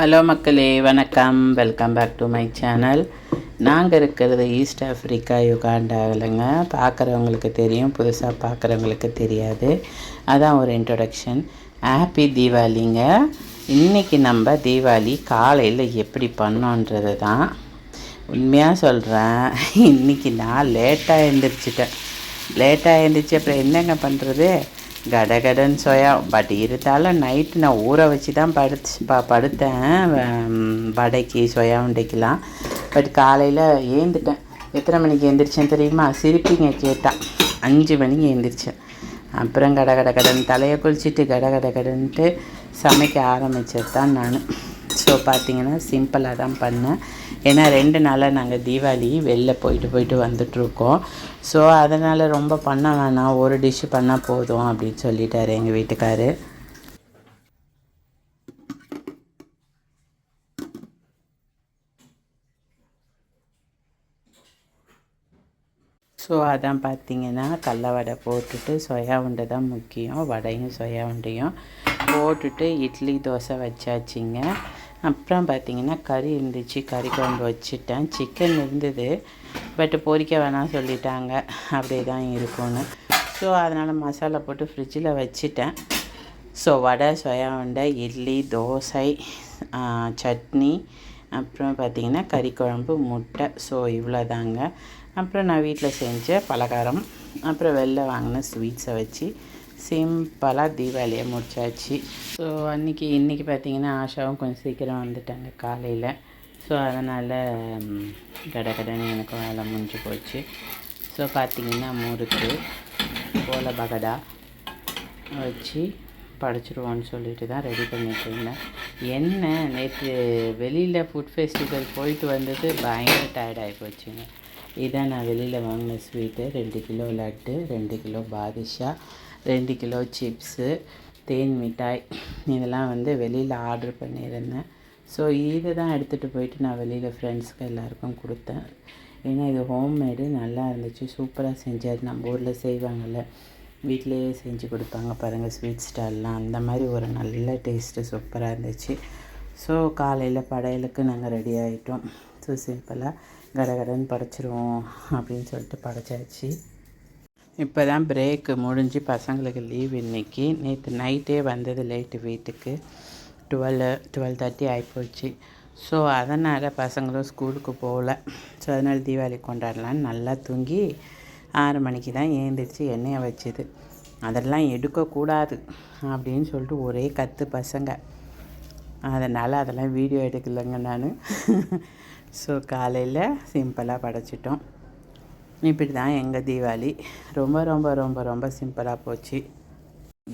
Hello மக்களே வணக்கம். Welcome back to my channel நாங்கள் இருக்கிறது ஈஸ்ட் ஆஃப்ரிக்கா யுகாண்டாவிலங்க பார்க்குறவங்களுக்கு தெரியும் புதுசாக பார்க்குறவங்களுக்கு தெரியாது. அதான் ஒரு இன்ட்ரொடக்ஷன் ஹாப்பி தீபாவளிங்க இன்றைக்கி நம்ம தீபாவளி காலையில் எப்படி பண்ணோன்றது தான் உண்மையாக சொல்கிறேன் இன்றைக்கி நான் லேட்டாக எழுந்திரிச்சிட்டேன் லேட்டாக எழுந்திரிச்சு அப்புறம் என்னங்க பண்ணுறது கடகடன் சொயா. பட் இருந்தாலும் நைட்டு நான் ஊற வச்சு தான் படுத்து ப படுத்தேன். வடைக்கு சொயா உண்டைக்கெலாம் பட் காலையில் ஏந்துட்டேன். எத்தனை மணிக்கு எழுந்திரிச்சேன் தெரியுமா? சிரிப்பிங்க கேட்டால் அஞ்சு மணிக்கு எழுந்திரிச்சேன் அப்புறம் கட கட கடன் தலையை குளிச்சுட்டு கட கட கடன்ட்டு சமைக்க ஆரம்பித்தது தான் நான். ஸோ பார்த்தீங்கன்னா சிம்பிளாக தான் பண்ணேன். ஏன்னா ரெண்டு நாளாக நாங்கள் தீபாவளி வெளில போயிட்டு போயிட்டு வந்துட்ருக்கோம் ஸோ அதனால் ரொம்ப பண்ண வேணாம். ஒரு டிஷ்ஷு பண்ணால் போதும் அப்படின்னு சொல்லிட்டாரு எங்கள் வீட்டுக்காரு. ஸோ அதான் பார்த்தீங்கன்னா கடல வடை போட்டுட்டு சொயா உண்டை தான் முக்கியம். வடையும் சொயா உண்டையும் போட்டுட்டு இட்லி தோசை வச்சாச்சிங்க. அப்புறம் பார்த்தீங்கன்னா கறி இருந்துச்சு கறி குழம்பு வச்சுட்டேன். சிக்கன் இருந்தது பட் பொரிக்க வேணாம் சொல்லிட்டாங்க. அப்படியே தான் இருக்கும்னு. ஸோ அதனால் மசாலா போட்டு ஃப்ரிட்ஜில் வச்சுட்டேன். ஸோ வடை சோயா உண்டை இட்லி தோசை சட்னி அப்புறம் பார்த்திங்கன்னா கறி குழம்பு முட்டை. ஸோ இவ்வளோதாங்க அப்புறம் நான் வீட்டில் செஞ்ச பலகாரம். அப்புறம் வெளில வாங்கின ஸ்வீட்ஸை வச்சு சிம்பிளாக தீபாவளியை முடிச்சாச்சு. ஸோ அன்றைக்கி இன்றைக்கி பார்த்தீங்கன்னா ஆஷாவும் கொஞ்சம் சீக்கிரம் வந்துட்டாங்க காலையில். ஸோ அதனால் கடை கட எனக்கு வேலை முடிஞ்சு போச்சு. ஸோ பார்த்தீங்கன்னா முறுக்கு கோல பகடா வச்சு படைச்சிருவோன்னு சொல்லிட்டு தான் ரெடி பண்ணிட்டு இருந்தேன். என்ன நேற்று வெளியில் ஃபுட் ஃபெஸ்டிவல் போயிட்டு வந்தது பயங்கர டயர்ட் ஆகி போச்சுங்க. இதான் நான் வெளியில் வாங்கின ஸ்வீட்டு ரெண்டு கிலோ லட்டு ரெண்டு கிலோ பாதுஷா ரெண்டு கிலோ சிப்ஸு தேன் மிட்டாய் இதெல்லாம் வந்து வெளியில் ஆர்டர் பண்ணியிருந்தேன். ஸோ இதை தான் எடுத்துகிட்டு போயிட்டு நான் வெளியில் ஃப்ரெண்ட்ஸ்க்கு எல்லாருக்கும் கொடுத்தேன். ஏன்னா இது ஹோம்மேடு நல்லா இருந்துச்சு. சூப்பராக செஞ்சார். நம்ம ஊரில் செய்வாங்கள்ல வீட்டிலையே செஞ்சு கொடுப்பாங்க. பாருங்கள் ஸ்வீட் ஸ்டால்லாம் அந்த மாதிரி ஒரு நல்ல டேஸ்ட்டு சூப்பராக இருந்துச்சு. ஸோ காலையில் படையலுக்கு நாங்கள் ரெடி ஆகிட்டோம் ஸோ சிம்பிளாக கடகடன்னு படைச்சிருவோம் அப்படின்னு சொல்லிட்டு படைச்சாச்சு. இப்போ தான் பிரேக்கு முடிஞ்சு பசங்களுக்கு லீவ் இன்னைக்கு. நேற்று நைட்டே வந்தது லேட்டு வீட்டுக்கு. டுவெல் டுவெல் தேர்ட்டி ஆகிப்போச்சு ஸோ அதனால் பசங்களும் ஸ்கூலுக்கு போகல. ஸோ அதனால் தீபாவளி கொண்டாடலான்னு நல்லா தூங்கி ஆறு மணிக்கு தான் ஏந்திரிச்சு எண்ணெயை வச்சுது. அதெல்லாம் எடுக்கக்கூடாது அப்படின்னு சொல்லிட்டு ஒரே கற்று பசங்க. அதனால் அதெல்லாம் வீடியோ எடுக்கலைங்க நான். ஸோ காலையில் சிம்பிளாக படைச்சிட்டோம். இப்படி தான் எங்கள் தீபாவளி. ரொம்ப ரொம்ப ரொம்ப ரொம்ப சிம்பிளாக போச்சு.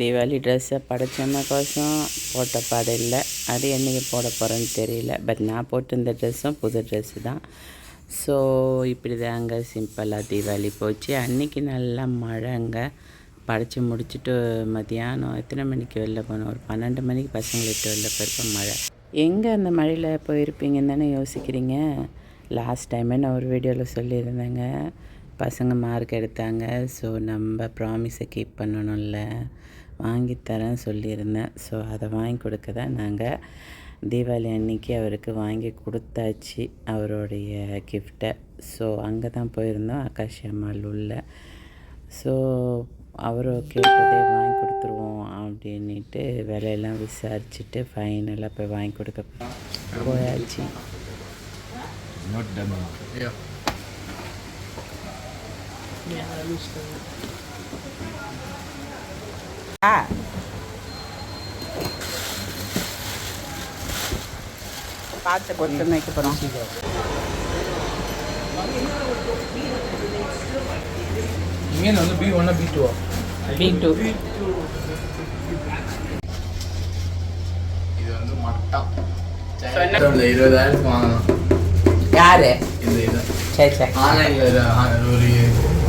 தீபாவளி ட்ரெஸ்ஸை படைச்சோன்னா கோசம் போட்ட பாடம் இல்லை. அது என்றைக்கு போட போகிறேன்னு தெரியல. பட் நான் போட்டிருந்த ட்ரெஸ்ஸும் புது ட்ரெஸ்ஸு தான். ஸோ இப்படி தாங்க சிம்பிளாக தீபாவளி போச்சு. அன்றைக்கி நல்லா மழைங்க படைச்சி முடிச்சுட்டு மதியானம் எத்தனை மணிக்கு வெளில போனோம்? ஒரு பன்னெண்டு மணிக்கு பசங்களுக்கு வெளில போயிருப்போம் மழை. எங்கே அந்த மழையில் போயிருப்பீங்கன்னு தானே யோசிக்கிறீங்க? லாஸ்ட் டைமே நான் ஒரு வீடியோவில் சொல்லியிருந்தேங்க. பசங்க மார்க் எடுத்தாங்க. ஸோ நம்ம ப்ராமிஸை கீப் பண்ணணும்ல. வாங்கி தரேன் சொல்லியிருந்தேன். ஸோ அதை வாங்கி கொடுக்க தான் நாங்கள் தீபாவளி அன்னைக்கு அவருக்கு வாங்கி கொடுத்தாச்சு அவருடைய கிஃப்டை ஸோ அங்கே தான் போயிருந்தோம். ஆகாஷ் அம்மாள் உள்ள. ஸோ அவர் கேட்டதே வாங்கி கொடுத்துருவோம் அப்படின்ட்டு விலையெல்லாம் விசாரிச்சுட்டு ஃபைனலாக போய் வாங்கி கொடுக்க போயாச்சு. பார்த்து பொறுத்து வைக்க போகிறோம் மீன் வந்து பி ஒன்னா பி டூவா பி டூ இது வந்து மட்டா இந்த இருபதாயிரத்துக்கு வாங்கணும் யாரு இந்த இது சரி ஆன்லைனில் ஒரு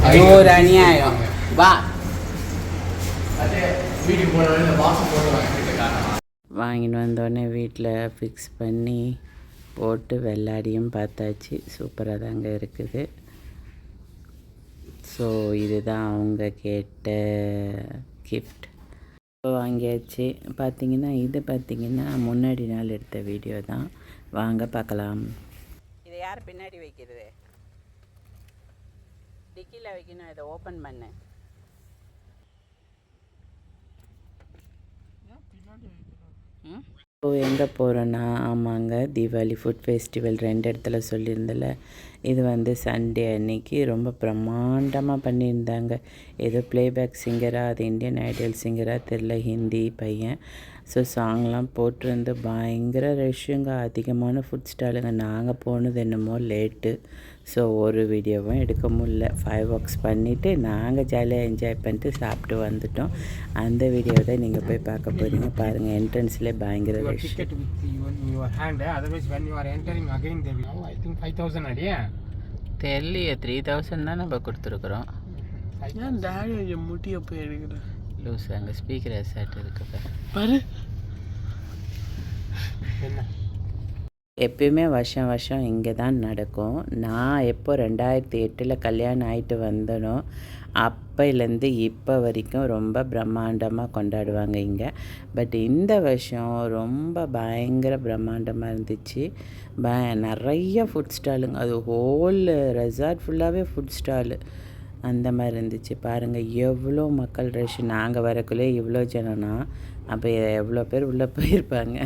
அது ஒரு அநியாயம் வா வாங்கிட்டு வந்தோடனே வீட்டில் ஃபிக்ஸ் பண்ணி போட்டு வெள்ளாடியும் பார்த்தாச்சு சூப்பராக தாங்க இருக்குது ஸோ இதுதான் அவங்க கேட்ட கிஃப்ட் வாங்கியாச்சு பார்த்தீங்கன்னா இது பார்த்தீங்கன்னா முன்னாடி நாள் எடுத்த வீடியோ தான் வாங்க பார்க்கலாம் இதை யார் பின்னாடி வைக்கிறது டிக்கியில் வைக்கணும் இதை ஓப்பன் பண்ணு இப்போ எங்கே போகிறோன்னா ஆமாங்க தீபாவளி ஃபுட் ஃபெஸ்டிவல் ரெண்டு இடத்துல சொல்லியிருந்தல இது வந்து சண்டே அன்னைக்கு ரொம்ப பிரம்மாண்டமாக பண்ணியிருந்தாங்க. ஏதோ ப்ளேபேக் சிங்கராக அது இந்தியன் ஐடியல் சிங்கராக தெரில ஹிந்தி பையன். ஸோ சாங்லாம் போட்டிருந்து பயங்கர ரஷ்ஷுங்க அதிகமான ஃபுட் ஸ்டாலுங்க நாங்கள் போனது என்னமோ லேட்டு ஸோ ஒரு வீடியோவும் எடுக்க முடியல. ஃபைவ் ஒர்க்ஸ் பண்ணிவிட்டு நாங்கள் ஜாலியாக என்ஜாய் பண்ணிட்டு சாப்பிட்டு வந்துட்டோம். அந்த வீடியோ தான் நீங்கள் போய் பார்க்க போகிறீங்க பாருங்கள் என்ட்ரன்ஸ்லேயே பயங்கர ரஷ் eh? Oh, idea. தெரியலையே த்ரீ தௌசண்ட் தான் நம்ம கொடுத்துருக்குறோம். முட்டியை போய் எடுக்கிறேன் லூஸ் அங்கே ஸ்பீக்கர் செட் இருக்கு பாரு. என்ன? எப்பயுமே வருஷம் வருஷம் இங்கே தான் நடக்கும். நான் எப்போ ரெண்டாயிரத்தி எட்டில் கல்யாணம் ஆகிட்டு வந்தனோ அப்போலேருந்து இப்போ வரைக்கும் ரொம்ப பிரம்மாண்டமாக கொண்டாடுவாங்க இங்கே. பட் இந்த வருஷம் ரொம்ப பயங்கர பிரம்மாண்டமாக இருந்துச்சு. ப நிறைய ஃபுட் ஸ்டாலுங்க அது ஹோல் ரெசார்ட் ஃபுல்லாகவே ஃபுட் ஸ்டாலு அந்த மாதிரி இருந்துச்சு. பாருங்கள் எவ்வளோ மக்கள் ரஷ் நாங்கள் வரக்குள்ளே இவ்வளோ ஜனனா அப்போ எவ்வளோ பேர் உள்ளே போயிருப்பாங்க.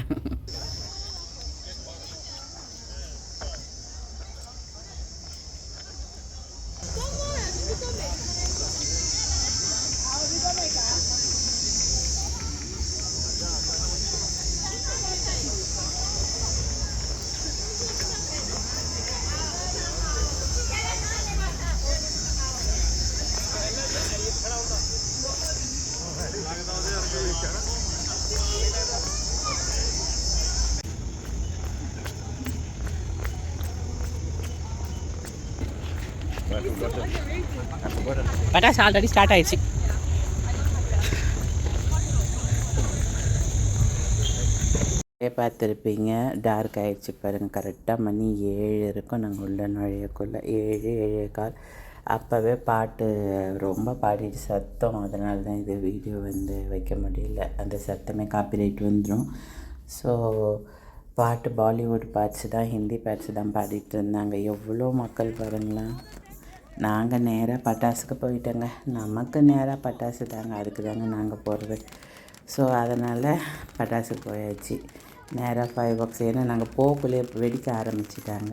பட்டாசு ஆல்ரெடி ஸ்டார்ட் ஆயிடுச்சு. பார்த்துருப்பீங்க டார்க் ஆகிடுச்சு பாருங்கள் கரெக்டாக மணி ஏழு இருக்கும் நாங்கள் உள்ள நுழையக்குள்ள. ஏழு ஏழே கால். அப்போவே பாட்டு ரொம்ப பாடிட்டு சத்தம் அதனால தான் இது வீடியோ வந்து வைக்க முடியல. அந்த சத்தமே காப்பிரைட் வந்துடும் ஸோ பாட்டு பாலிவுட் பாட்ஸ் தான் ஹிந்தி பாட்ஸ் தான் பாடிட்டு இருந்தாங்க. எவ்வளோ மக்கள் பாருங்களேன். நாங்கள் நேராக பட்டாசுக்கு போயிட்டோங்க. நமக்கு நேராக பட்டாசு தாங்க அதுக்கு தாங்க நாங்கள் போகிறது ஸோ அதனால் பட்டாசுக்கு போயாச்சு. நேராக ஃபைவ் பாக்ஸ் ஏன்னா நாங்கள் போக்குள்ளே வெடிக்க ஆரம்பிச்சிட்டாங்க.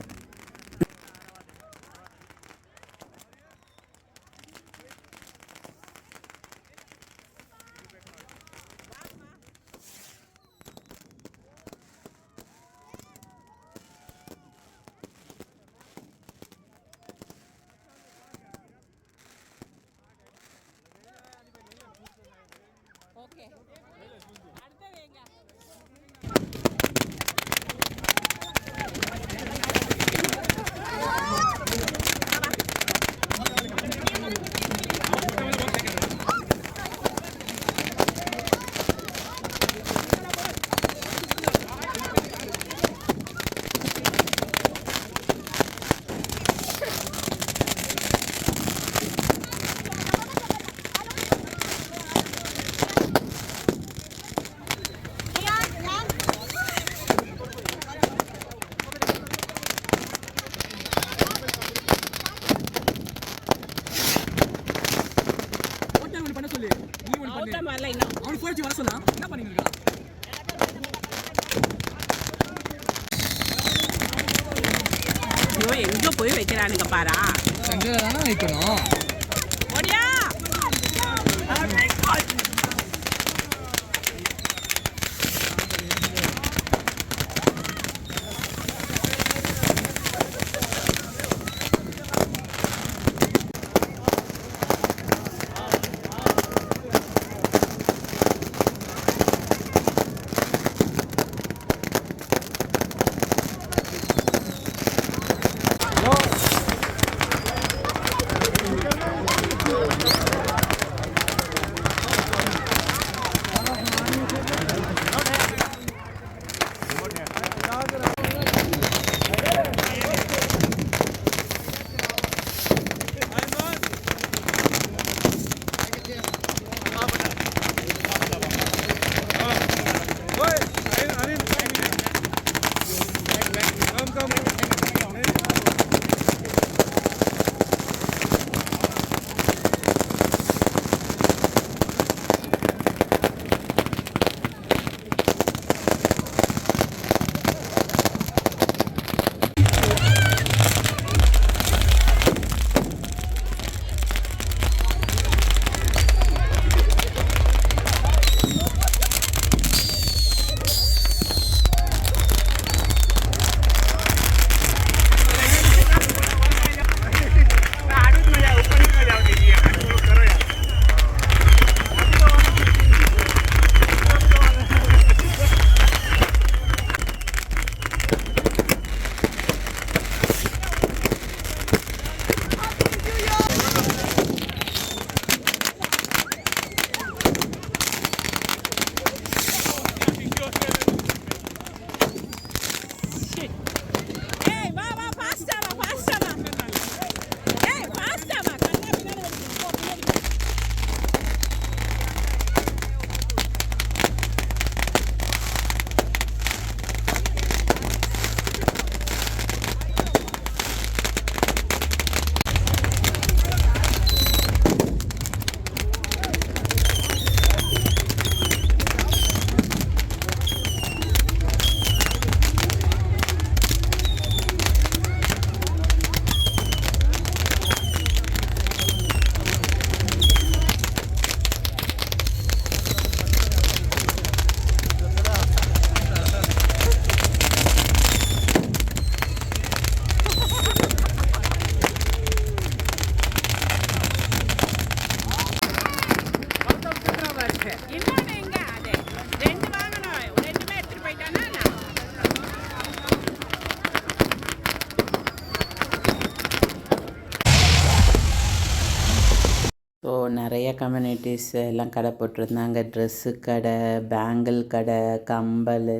கம்யூனிட்டிஸ் எல்லாம் கடை போட்டிருந்தாங்க. ட்ரெஸ்ஸு கடை பேங்கிள் கடை கம்பல்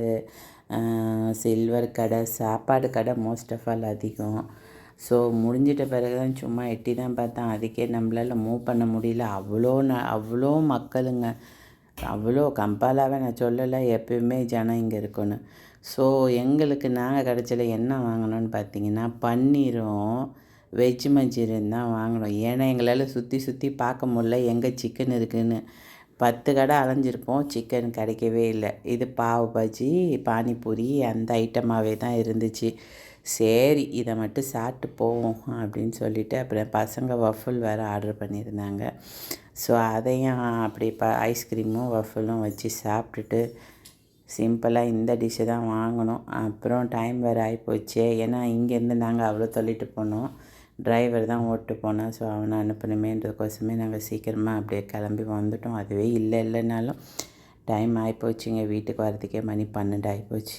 சில்வர் கடை சாப்பாடு கடை மோஸ்ட் ஆஃப் ஆல் அதிகம். ஸோ முடிஞ்சிட்ட பிறகு தான் சும்மா எட்டி தான் பார்த்தேன். அதுக்கே நம்மளால் மூவ் பண்ண முடியல. அவ்வளோ ந அவ்வளோ மக்களுங்க. அவ்வளோ கம்பாலாகவே நான் சொல்லலை எப்பயுமே ஜனம் இங்கே இருக்கணும். ஸோ எங்களுக்கு நாங்கள் கடைசியில் என்ன வாங்கினோன்னு பார்த்தீங்கன்னா பன்னீரும் வெஜ் மஞ்சூரியன் தான் வாங்கினோம் ஏன்னா எங்களால் சுற்றி சுற்றி பார்க்க முடில எங்கே சிக்கன் இருக்குதுன்னு பத்து கடை அலைஞ்சிருப்போம். சிக்கன் கிடைக்கவே இல்லை. இது பாவு பஜ்ஜி பானிபூரி அந்த ஐட்டமாகவே தான் இருந்துச்சு. சரி இதை மட்டும் சாப்பிட்டு போவோம் அப்படின்னு சொல்லிவிட்டு அப்புறம் பசங்க வஃபுல் வேறு ஆர்டர் பண்ணியிருந்தாங்க. ஸோ அதையும் அப்படி ப ஐஸ்கிரீமும் வஃபலும் வச்சு சாப்பிட்டுட்டு சிம்பிளாக இந்த டிஷ்ஷை தான் வாங்கினோம் அப்புறம் டைம் வேறு ஆகிப்போச்சு ஏன்னா இங்கேருந்து நாங்கள் அவ்வளோ தள்ளிட்டு போனோம். டிரைவர் தான் ஓட்டு போனால் ஸோ அவனை அனுப்பணுமேன்றதுக்கோசமே நாங்கள் சீக்கிரமாக அப்படியே கிளம்பி வந்துட்டோம். அதுவே இல்லை இல்லைனாலும் டைம் ஆகிப்போச்சுங்க வீட்டுக்கு வரதுக்கே மணி பன்னெண்டு ஆகிப்போச்சு